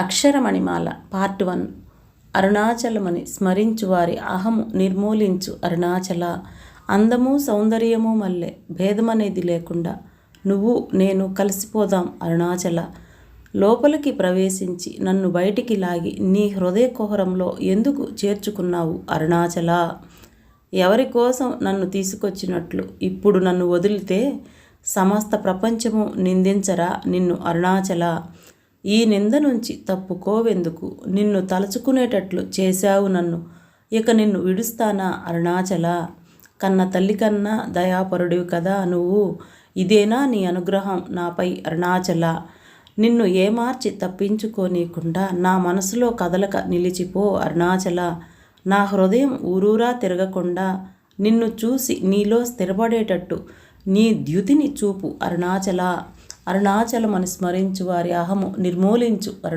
అక్షరమణిమాల part one. అరుణాచలమని స్మరించు వారి అహము నిర్మూలించు అరుణాచల. అందము సౌందర్యము మల్లె భేదమనేది లేకుండా నువ్వు నేను కలిసిపోదాం అరుణాచల. లోపలికి ప్రవేశించి నన్ను బయటికి లాగి నీ హృదయ కుహరంలో ఎందుకు చేర్చుకున్నావు అరుణాచల? ఎవరి కోసం నన్ను తీసుకొచ్చినట్లు ఇప్పుడు నన్ను వదిలితే సమస్త ప్రపంచము నిందించరా నిన్ను అరుణాచల? ఈ నింద నుంచి తప్పుకోవెందుకు? నిన్ను తలుచుకునేటట్లు చేశావు నన్ను. ఇక నిన్ను విడుస్తానా అరుణాచల? కన్న తల్లి కన్నా దయాపరుడివి కదా నువ్వు. ఇదేనా నీ అనుగ్రహం నాపై అరుణాచల? నిన్ను ఏమార్చి తప్పించుకోనీయకుండా నా మనసులో కదలక నిలిచిపో అరుణాచల. నా హృదయం ఊరూరా తిరగకుండా నిన్ను చూసి నీలో స్థిరపడేటట్టు నీ ద్యుతిని చూపు అరుణాచల. అరుణాచలమని స్మరించు వారి అహము నిర్మూలించు అరుణ